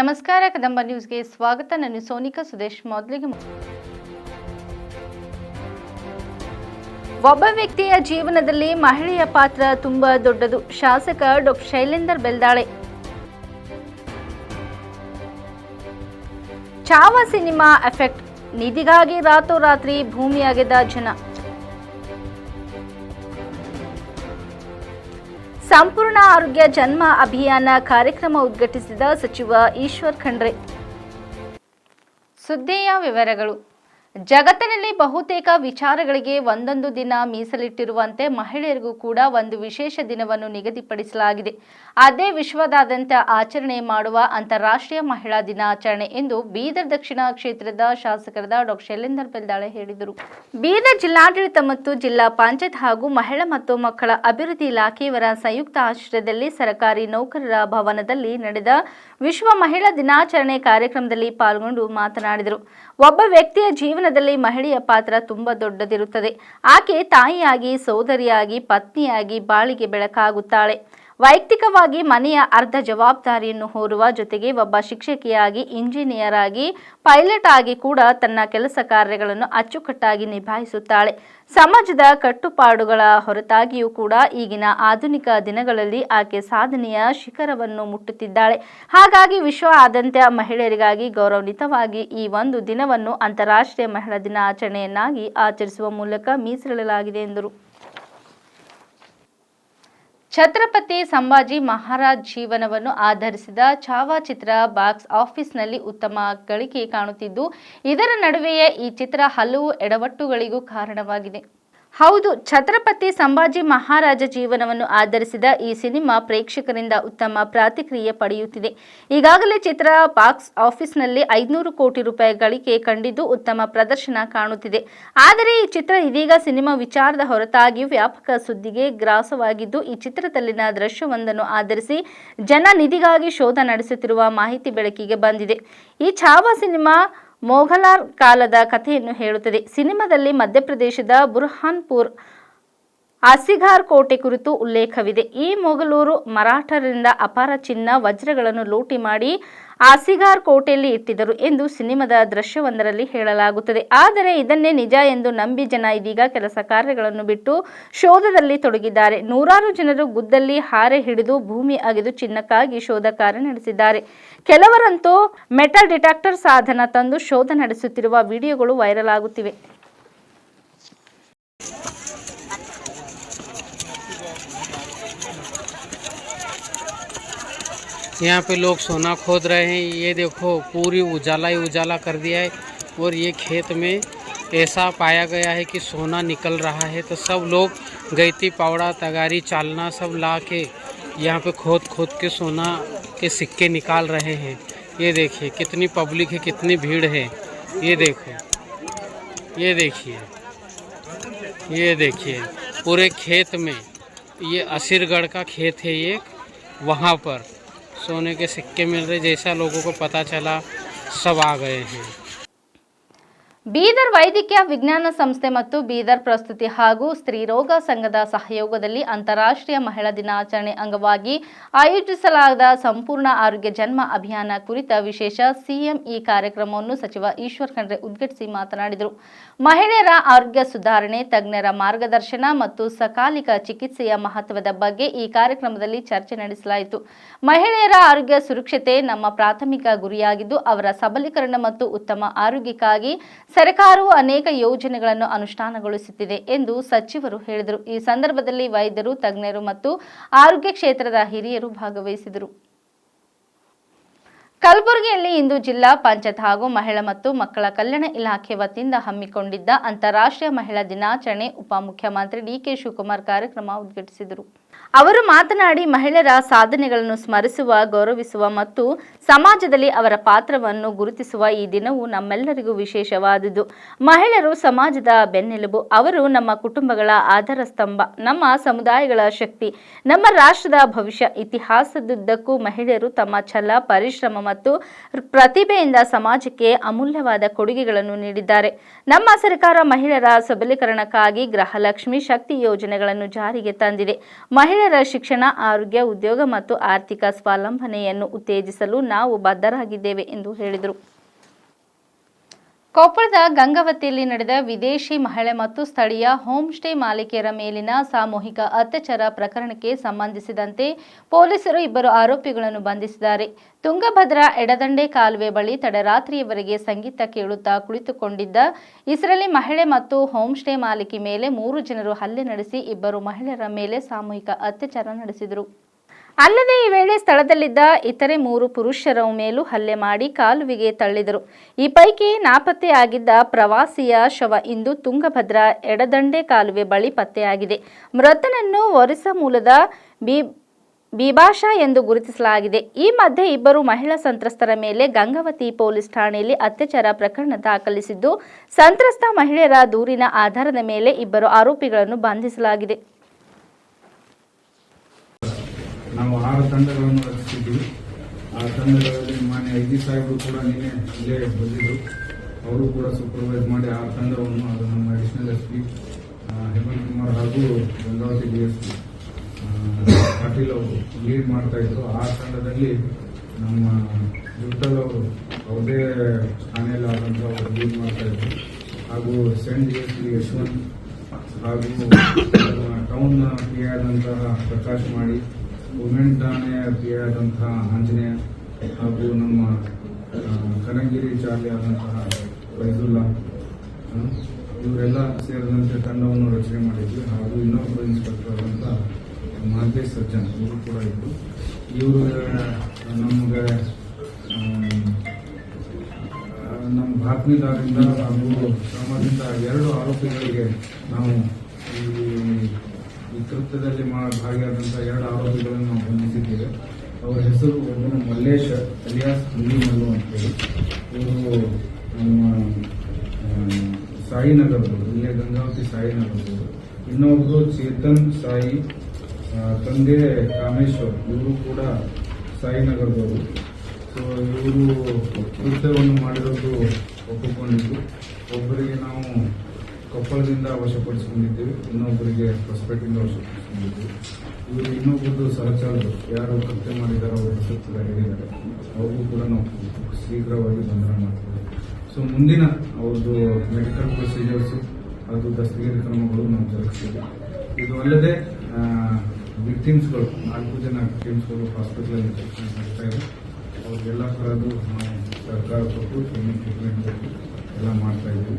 ನಮಸ್ಕಾರ, ಕದಂಬ ನ್ಯೂಸ್ಗೆ ಸ್ವಾಗತ. ನಾನು ಸೋನಿಕಾ ಸುದೇಶ್. ಮೊದಲಿಗೆ ಒಬ್ಬ ವ್ಯಕ್ತಿಯ ಜೀವನದಲ್ಲಿ ಮಹಿಳೆಯ ಪಾತ್ರ ತುಂಬಾ ದೊಡ್ಡದು. ಶಾಸಕ doctor Shailender Beldale. Chhaava cinema effect. ನಿಧಿಗಾಗಿ ರಾತೋರಾತ್ರಿ ಭೂಮಿಯಾಗಿದ್ದ ಜನ. ಸಂಪೂರ್ಣ ಆರೋಗ್ಯ ಜನ್ಮ ಅಭಿಯಾನ ಕಾರ್ಯಕ್ರಮ ಉದ್ಘಾಟಿಸಿದ ಸಚಿವ ಈಶ್ವರ್ ಖಂಡ್ರೆ. ಸುದ್ದಿಯ ವಿವರಗಳು. ಜಗತ್ತಿನಲ್ಲಿ ಬಹುತೇಕ ವಿಚಾರಗಳಿಗೆ ಒಂದೊಂದು ದಿನ ಮೀಸಲಿಟ್ಟಿರುವಂತೆ ಮಹಿಳೆಯರಿಗೂ ಕೂಡ ಒಂದು ವಿಶೇಷ ದಿನವನ್ನು ನಿಗದಿಪಡಿಸಲಾಗಿದೆ. ಅದೇ ವಿಶ್ವದಾದ್ಯಂತ ಆಚರಣೆ ಮಾಡುವ ಅಂತಾರಾಷ್ಟ್ರೀಯ ಮಹಿಳಾ ದಿನಾಚರಣೆ ಎಂದು ಬೀದರ್ ದಕ್ಷಿಣ ಕ್ಷೇತ್ರದ ಶಾಸಕರಾದ ಡಾಕ್ಟರ್ ಶೈಲೇಂದರ್ ಬೆಲ್ದಾಳೆ ಹೇಳಿದರು. ಬೀದರ್ ಜಿಲ್ಲಾಡಳಿತ ಮತ್ತು ಜಿಲ್ಲಾ ಪಂಚಾಯತ್ ಹಾಗೂ ಮಹಿಳಾ ಮತ್ತು ಮಕ್ಕಳ ಅಭಿವೃದ್ಧಿ ಇಲಾಖೆಯವರ ಸಂಯುಕ್ತ ಆಶ್ರಯದಲ್ಲಿ ಸರ್ಕಾರಿ ನೌಕರರ ಭವನದಲ್ಲಿ ನಡೆದ ವಿಶ್ವ ಮಹಿಳಾ ದಿನಾಚರಣೆ ಕಾರ್ಯಕ್ರಮದಲ್ಲಿ ಪಾಲ್ಗೊಂಡು ಮಾತನಾಡಿದರು. ಒಬ್ಬ ವ್ಯಕ್ತಿಯ ಜೀವನದಲ್ಲಿ ಮಹಿಳೆಯ ಪಾತ್ರ ತುಂಬಾ ದೊಡ್ಡದಿರುತ್ತದೆ. ಆಕೆ ತಾಯಿಯಾಗಿ ಸೋದರಿಯಾಗಿ ಪತ್ನಿಯಾಗಿ ಬಾಳಿಗೆ ಬೆಳಕಾಗುತ್ತಾಳೆ. ವೈಯಕ್ತಿಕವಾಗಿ ಮನೆಯ ಅರ್ಧ ಜವಾಬ್ದಾರಿಯನ್ನು ಹೊರುವ ಜೊತೆಗೆ ಒಬ್ಬ ಶಿಕ್ಷಕಿಯಾಗಿ ಇಂಜಿನಿಯರ್ ಆಗಿ ಪೈಲಟ್ ಆಗಿ ಕೂಡ ತನ್ನ ಕೆಲಸ ಕಾರ್ಯಗಳನ್ನು ಅಚ್ಚುಕಟ್ಟಾಗಿ ನಿಭಾಯಿಸುತ್ತಾಳೆ. ಸಮಾಜದ ಕಟ್ಟುಪಾಡುಗಳ ಹೊರತಾಗಿಯೂ ಕೂಡ ಈಗಿನ ಆಧುನಿಕ ದಿನಗಳಲ್ಲಿ ಆಕೆ ಸಾಧನೆಯ ಶಿಖರವನ್ನು ಮುಟ್ಟುತ್ತಿದ್ದಾಳೆ. ಹಾಗಾಗಿ ವಿಶ್ವ ಆದ್ಯಂತ ಮಹಿಳೆಯರಿಗಾಗಿ ಗೌರವಾನ್ವಿತವಾಗಿ ಈ ಒಂದು ದಿನವನ್ನು ಅಂತಾರಾಷ್ಟ್ರೀಯ ಮಹಿಳಾ ದಿನಾಚರಣೆಯನ್ನಾಗಿ ಆಚರಿಸುವ ಮೂಲಕ ಮೀಸಲಿಡಲಾಗಿದೆ ಎಂದರು. ಛತ್ರಪತಿ ಸಂಭಾಜಿ ಮಹಾರಾಜ್ ಜೀವನವನ್ನು ಆಧರಿಸಿದ ಛಾಯಾಚಿತ್ರ ಬಾಕ್ಸ್ ಆಫೀಸ್ನಲ್ಲಿ ಉತ್ತಮ ಗಳಿಕೆ ಕಾಣುತ್ತಿದ್ದು, ಇದರ ನಡುವೆಯೇ ಈ ಚಿತ್ರ ಹಲವು ಎಡವಟ್ಟುಗಳಿಗೂ ಕಾರಣವಾಗಿದೆ. ಹೌದು, ಛತ್ರಪತಿ ಸಂಭಾಜಿ ಮಹಾರಾಜ ಜೀವನವನ್ನು ಆಧರಿಸಿದ ಈ ಸಿನಿಮಾ ಪ್ರೇಕ್ಷಕರಿಂದ ಉತ್ತಮ ಪ್ರತಿಕ್ರಿಯೆ ಪಡೆಯುತ್ತಿದೆ. ಈಗಾಗಲೇ ಚಿತ್ರ ಬಾಕ್ಸ್ ಆಫೀಸ್ನಲ್ಲಿ ಐದುನೂರು ಕೋಟಿ ರೂಪಾಯಿ ಗಳಿಕೆ ಕಂಡಿದ್ದು ಉತ್ತಮ ಪ್ರದರ್ಶನ ಕಾಣುತ್ತಿದೆ. ಆದರೆ ಈ ಚಿತ್ರ ಇದೀಗ ಸಿನಿಮಾ ವಿಚಾರದ ಹೊರತಾಗಿಯೂ ವ್ಯಾಪಕ ಸುದ್ದಿಗೆ ಗ್ರಾಸವಾಗಿದ್ದು, ಈ ಚಿತ್ರದಲ್ಲಿನ ದೃಶ್ಯವೊಂದನ್ನು ಆಧರಿಸಿ ಜನ ನಿಧಿಗಾಗಿ ಶೋಧ ನಡೆಸುತ್ತಿರುವ ಮಾಹಿತಿ ಬೆಳಕಿಗೆ ಬಂದಿದೆ. ಈ ಛಾವಾ ಸಿನಿಮಾ ಮೊಘಲಾರ್ ಕಾಲದ ಕಥೆಯನ್ನು ಹೇಳುತ್ತದೆ. ಸಿನಿಮಾದಲ್ಲಿ ಮಧ್ಯಪ್ರದೇಶದ ಬುರ್ಹಾನ್ಪುರ್ ಅಸಿಘಾರ್ ಕೋಟೆ ಕುರಿತು ಉಲ್ಲೇಖವಿದೆ. ಈ ಮೊಘಲೂರು ಮರಾಠರಿಂದ ಅಪಾರ ಚಿನ್ನ, ವಜ್ರಗಳನ್ನು ಲೂಟಿ ಮಾಡಿ ಆಸಿಘಾರ್ ಕೋಟೆಯಲ್ಲಿ ಇಟ್ಟಿದ್ದರು ಎಂದು ಸಿನಿಮಾದ ದೃಶ್ಯವೊಂದರಲ್ಲಿ ಹೇಳಲಾಗುತ್ತದೆ. ಆದರೆ ಇದನ್ನೇ ನಿಜ ಎಂದು ನಂಬಿ ಜನ ಇದೀಗ ಕೆಲಸ ಕಾರ್ಯಗಳನ್ನು ಬಿಟ್ಟು ಶೋಧದಲ್ಲಿ ತೊಡಗಿದ್ದಾರೆ. ನೂರಾರು ಜನರು ಗುದ್ದಲ್ಲಿ ಹಾರೆ ಹಿಡಿದು ಭೂಮಿ ಅಗೆದು ಚಿನ್ನಕ್ಕಾಗಿ ಶೋಧ ಕಾರ್ಯ ನಡೆಸಿದ್ದಾರೆ. ಕೆಲವರಂತೂ ಮೆಟಲ್ ಡಿಟೆಕ್ಟರ್ ಸಾಧನ ತಂದು ಶೋಧ ನಡೆಸುತ್ತಿರುವ ವಿಡಿಯೋಗಳು ವೈರಲ್ ಆಗುತ್ತಿವೆ. यहाँ पे लोग सोना खोद रहे हैं। ये देखो, पूरी उजाला ही उजाला कर दिया है और ये खेत में ऐसा पाया गया है कि सोना निकल रहा है। तो सब लोग गैती, पावड़ा, तगारी, चालना सब ला के यहाँ पे खोद खोद के सोना के सिक्के निकाल रहे हैं। ये देखिए, कितनी पब्लिक है, कितनी भीड़ है। ये देखो, ये देखिए ये देखिए, पूरे खेत में ये असीरगढ़ का खेत है ये वहाँ पर। सोने के सिक्के मिल रहे जैसा लोगों को पता चला सब आ गए हैं। ಬೀದರ್ ವೈದ್ಯಕೀಯ ವಿಜ್ಞಾನ ಸಂಸ್ಥೆ ಮತ್ತು ಬೀದರ್ ಪ್ರಸ್ತುತಿ ಹಾಗೂ ಸ್ತ್ರೀರೋಗ ಸಂಘದ ಸಹಯೋಗದಲ್ಲಿ ಅಂತಾರಾಷ್ಟ್ರೀಯ ಮಹಿಳಾ ದಿನಾಚರಣೆ ಅಂಗವಾಗಿ ಆಯೋಜಿಸಲಾದ ಸಂಪೂರ್ಣ ಆರೋಗ್ಯ ಜನ್ಮ ಅಭಿಯಾನ ಕುರಿತ ವಿಶೇಷ ಸಿಎಂ ಈ ಕಾರ್ಯಕ್ರಮವನ್ನು ಸಚಿವ ಈಶ್ವರ್ ಖಂಡ್ರೆ ಉದ್ಘಾಟಿಸಿ ಮಾತನಾಡಿದರು. ಮಹಿಳೆಯರ ಆರೋಗ್ಯ ಸುಧಾರಣೆ, ತಜ್ಞರ ಮಾರ್ಗದರ್ಶನ ಮತ್ತು ಸಕಾಲಿಕ ಚಿಕಿತ್ಸೆಯ ಮಹತ್ವದ ಬಗ್ಗೆ ಈ ಕಾರ್ಯಕ್ರಮದಲ್ಲಿ ಚರ್ಚೆ ನಡೆಸಲಾಯಿತು. ಮಹಿಳೆಯರ ಆರೋಗ್ಯ ಸುರಕ್ಷತೆ ನಮ್ಮ ಪ್ರಾಥಮಿಕ ಗುರಿಯಾಗಿದ್ದು, ಅವರ ಸಬಲೀಕರಣ ಮತ್ತು ಉತ್ತಮ ಆರೋಗ್ಯಕ್ಕಾಗಿ ಸರ್ಕಾರವು ಅನೇಕ ಯೋಜನೆಗಳನ್ನು ಅನುಷ್ಠಾನಗೊಳಿಸುತ್ತಿದೆ ಎಂದು ಸಚಿವರು ಹೇಳಿದರು. ಈ ಸಂದರ್ಭದಲ್ಲಿ ವೈದ್ಯರು, ತಜ್ಞರು ಮತ್ತು ಆರೋಗ್ಯ ಕ್ಷೇತ್ರದ ಹಿರಿಯರು ಭಾಗವಹಿಸಿದರು. ಕಲಬುರಗಿಯಲ್ಲಿ ಇಂದು ಜಿಲ್ಲಾ ಪಂಚಾಯತ್ ಹಾಗೂ ಮಹಿಳಾ ಮತ್ತು ಮಕ್ಕಳ ಕಲ್ಯಾಣ ಇಲಾಖೆ ವತಿಯಿಂದ ಹಮ್ಮಿಕೊಂಡಿದ್ದ ಅಂತಾರಾಷ್ಟ್ರೀಯ ಮಹಿಳಾ ದಿನಾಚರಣೆ ಉಪಮುಖ್ಯಮಂತ್ರಿ ಡಿಕೆ ಶಿವಕುಮಾರ್ ಕಾರ್ಯಕ್ರಮ ಉದ್ಘಾಟಿಸಿದರು. ಅವರು ಮಾತನಾಡಿ ಮಹಿಳೆಯರ ಸಾಧನೆಗಳನ್ನು ಸ್ಮರಿಸುವ, ಗೌರವಿಸುವ ಮತ್ತು ಸಮಾಜದಲ್ಲಿ ಅವರ ಪಾತ್ರವನ್ನು ಗುರುತಿಸುವ ಈ ದಿನವು ನಮ್ಮೆಲ್ಲರಿಗೂ ವಿಶೇಷವಾದುದು. ಮಹಿಳೆಯರು ಸಮಾಜದ ಬೆನ್ನೆಲುಬು, ಅವರು ನಮ್ಮ ಕುಟುಂಬಗಳ ಆಧಾರ ಸ್ತಂಭ ನಮ್ಮ ಸಮುದಾಯಗಳ ಶಕ್ತಿ, ನಮ್ಮ ರಾಷ್ಟ್ರದ ಭವಿಷ್ಯ. ಇತಿಹಾಸದುದ್ದಕ್ಕೂ ಮಹಿಳೆಯರು ತಮ್ಮ ಛಲ, ಪರಿಶ್ರಮ ಮತ್ತು ಪ್ರತಿಭೆಯಿಂದ ಸಮಾಜಕ್ಕೆ ಅಮೂಲ್ಯವಾದ ಕೊಡುಗೆಗಳನ್ನು ನೀಡಿದ್ದಾರೆ. ನಮ್ಮ ಸರ್ಕಾರ ಮಹಿಳೆಯರ ಸಬಲೀಕರಣಕ್ಕಾಗಿ ಗೃಹಲಕ್ಷ್ಮಿ ಶಕ್ತಿ ಯೋಜನೆಗಳನ್ನು ಜಾರಿಗೆ ತಂದಿದೆ. ಮಹಿಳೆಯರ ಶಿಕ್ಷಣ ಆರೋಗ್ಯ ಉದ್ಯೋಗ ಮತ್ತು ಆರ್ಥಿಕ ಸ್ವಾವಲಂಬನೆಯನ್ನು ಉತ್ತೇಜಿಸಲು ನಾವು ಬದ್ಧರಾಗಿದ್ದೇವೆ ಎಂದು ಹೇಳಿದರು. ಕೊಪ್ಪಳದ ಗಂಗಾವತಿಯಲ್ಲಿ ನಡೆದ ವಿದೇಶಿ ಮಹಿಳೆ ಮತ್ತು ಸ್ಥಳೀಯ ಹೋಮ್ ಸ್ಟೇ ಮೇಲಿನ ಸಾಮೂಹಿಕ ಅತ್ಯಾಚಾರ ಪ್ರಕರಣಕ್ಕೆ ಸಂಬಂಧಿಸಿದಂತೆ ಪೊಲೀಸರು ಇಬ್ಬರು ಆರೋಪಿಗಳನ್ನು ಬಂಧಿಸಿದ್ದಾರೆ. ತುಂಗಭದ್ರಾ ಎಡದಂಡೆ ಕಾಲುವೆ ಬಳಿ ತಡರಾತ್ರಿಯವರೆಗೆ ಸಂಗೀತ ಕೇಳುತ್ತಾ ಕುಳಿತುಕೊಂಡಿದ್ದ ಇಸ್ರೇಲಿ ಮಹಿಳೆ ಮತ್ತು ಹೋಮ್ ಸ್ಟೇ ಮಾಲೀಕಿ ಮೇಲೆ ಮೂರು ಜನರು ಹಲ್ಲೆ ನಡೆಸಿ ಇಬ್ಬರು ಮಹಿಳೆಯರ ಮೇಲೆ ಸಾಮೂಹಿಕ ಅತ್ಯಾಚಾರ ನಡೆಸಿದರು. ಅಲ್ಲದೆ ಈ ವೇಳೆ ಸ್ಥಳದಲ್ಲಿದ್ದ ಇತರೆ ಮೂರು ಪುರುಷರ ಮೇಲೂ ಹಲ್ಲೆ ಮಾಡಿ ಕಾಲುವಿಗೆ ತಳ್ಳಿದರು. ಈ ಪೈಕಿ ನಾಪತ್ತೆಯಾಗಿದ್ದ ಪ್ರವಾಸಿಯ ಶವ ಇಂದು ತುಂಗಭದ್ರಾ ಎಡದಂಡೆ ಕಾಲುವೆ ಬಳಿ ಪತ್ತೆಯಾಗಿದೆ. ಮೃತನನ್ನು ಒರಿಸ್ಸಾ ಮೂಲದ ಬಿ ಬಿಭಾಷಾ ಎಂದು ಗುರುತಿಸಲಾಗಿದೆ. ಈ ಮಧ್ಯೆ ಇಬ್ಬರು ಮಹಿಳಾ ಸಂತ್ರಸ್ತರ ಮೇಲೆ ಗಂಗಾವತಿ ಪೊಲೀಸ್ ಠಾಣೆಯಲ್ಲಿ ಅತ್ಯಾಚಾರ ಪ್ರಕರಣ ದಾಖಲಿಸಿದ್ದು, ಸಂತ್ರಸ್ತ ಮಹಿಳೆಯರ ದೂರಿನ ಆಧಾರದ ಮೇಲೆ ಇಬ್ಬರು ಆರೋಪಿಗಳನ್ನು ಬಂಧಿಸಲಾಗಿದೆ. ನಾವು ಆರು ತಂಡಗಳನ್ನು ರಚಿಸಿದ್ದೀವಿ. ಆ ತಂಡಗಳಲ್ಲಿ ಮಾನ್ಯ ಐ ಜಿ ಸಾಹೇಬರು ಕೂಡ ನಿನ್ನೆ ಇಲ್ಲೇ ಬಂದಿದ್ದರು ಅವರು ಕೂಡ ಸೂಪರ್ವೈಸ್ ಮಾಡಿ ಆ ತಂಡವನ್ನು ಅದು ನಮ್ಮ additional S P Hemanth Kumar ಹಾಗೂ Gangavathi D S P Patil ಅವರು ಲೀಡ್ ಮಾಡ್ತಾ ಇದ್ರು. ಆ ತಂಡದಲ್ಲಿ ನಮ್ಮ ವಿಠಲ್ ಅವರು ಅವ್ರದೇ ಠಾಣೆಯಲ್ಲಿ ಆದಂತ ಅವರು ಲೀಡ್ ಮಾಡ್ತಾ ಇದ್ರು. ಹಾಗೂ ಸೆಂಟ್ ಡಿ ಎಸ್ ಪಿ ಯಶವಂತ್ ಹಾಗೂ ಟೌನ್ ಪಿ ಆದಂತಹ ಪ್ರಕಾಶ್ ಮಾಡಿ ವುಮೆನ್ ಠಾಣೆಯ ಆಂಜನೇಯ ಹಾಗೂ ನಮ್ಮ ಕನಗಿರಿ ಚಾಲಿ ಆದಂತಹ ಫೈಜುಲ್ಲಾ ಇವರೆಲ್ಲ ಸೇರಿದಂತೆ ತಂಡವನ್ನು ರಚನೆ ಮಾಡಿದ್ವಿ. ಹಾಗೂ ಇನ್ನೊಬ್ಬ ಇನ್ಸ್ಪೆಕ್ಟರ್ ಆದಂತಹ ಮಹಂತೇಶ್ ಸಜ್ಜನ್, ಇವರು ಕೂಡ ಇದ್ರು ಇವರು ನಮಗೆ ನಮ್ಮ ಬಾತ್ಮೀದಾರರಿಂದ ಹಾಗೂ ಶ್ರಮದಿಂದ ಎರಡು ಆರೋಪಿಗಳಿಗೆ ನಾವು ಈ ಕೃತ್ಯದಲ್ಲಿ ಭಾಗಿಯಾದಂಥ ಎರಡು ಆರೋಪಿಗಳನ್ನು ನಾವು ಬಂಧಿಸಿದ್ದೇವೆ. ಅವರ ಹೆಸರು ಒಬ್ಬನು ಮಲ್ಲೇಶ್ ಅಲಿಯಾಸ್ ಹುಲಿ ಮಲ್ಲು ಅಂತೇಳಿ. ಇವರು ನಮ್ಮ ಸಾಯಿ ಸಾಯಿನಗರದವರು ಇಲ್ಲೇ ಗಂಗಾವತಿ ಸಾಯಿನಗರದವರು ಇನ್ನೊಬ್ಬರು ಚೇತನ್ ಸಾಯಿ ತಂದೆ ಕಾಮೇಶ್ವರ್, ಇವರು ಕೂಡ ಸಾಯಿನಗರದವರು ಸೊ ಇವರು ಕೃತ್ಯವನ್ನು ಮಾಡಿರೋದು ಒಪ್ಪಿಕೊಂಡಿದ್ದು. ಒಬ್ಬರಿಗೆ ನಾವು ಕೊಪ್ಪಳದಿಂದ ವಶಪಡಿಸಿಕೊಂಡಿದ್ದೇವೆ. ಇನ್ನೊಬ್ಬರಿಗೆ ಹೊಸಪೇಟೆಯಿಂದ ವಶಪಡಿಸಿಕೊಂಡಿದ್ದೇವೆ. ಇವರು ಇನ್ನೊಬ್ಬರದ್ದು ಸಹಚಾರರು ಯಾರು ಕೃತ್ಯ ಮಾಡಿದ್ದಾರೆ ಅವರು ಕೂಡ ಹೇಳಿದ್ದಾರೆ. ಅವ್ರಿಗೂ ಕೂಡ ನಾವು ಶೀಘ್ರವಾಗಿ ಬಂಧನ ಮಾಡ್ತೇವೆ. ಸೊ ಮುಂದಿನ ಅವ್ರದ್ದು ಮೆಡಿಕಲ್ ಪ್ರೊಸೀಜರ್ಸು ಅದು ದಸ್ತಗಿರಿ ಕ್ರಮಗಳು ನಾವು ಜರುಗಿಸ್ತೇವೆ. ಇದು ಅಲ್ಲದೆ ವಿಕ್ಟಿಮ್ಸ್ಗಳು ನಾಲ್ಕು ಜನ ವಿಕ್ಟಿಮ್ಸ್ಗಳು ಹಾಸ್ಪಿಟಲಲ್ಲಿ ಟ್ರೀಟ್ಮೆಂಟ್ ಮಾಡ್ತಾ ಇದೆ ಅವ್ರಿಗೆಲ್ಲ ಥರದ್ದು ನಾವು ಸರ್ಕಾರ ಕೊಟ್ಟು ಟ್ರೀಟ್ಮೆಂಟ್ ಕೊಟ್ಟು ಎಲ್ಲ ಮಾಡ್ತಾ ಇದ್ದೀವಿ.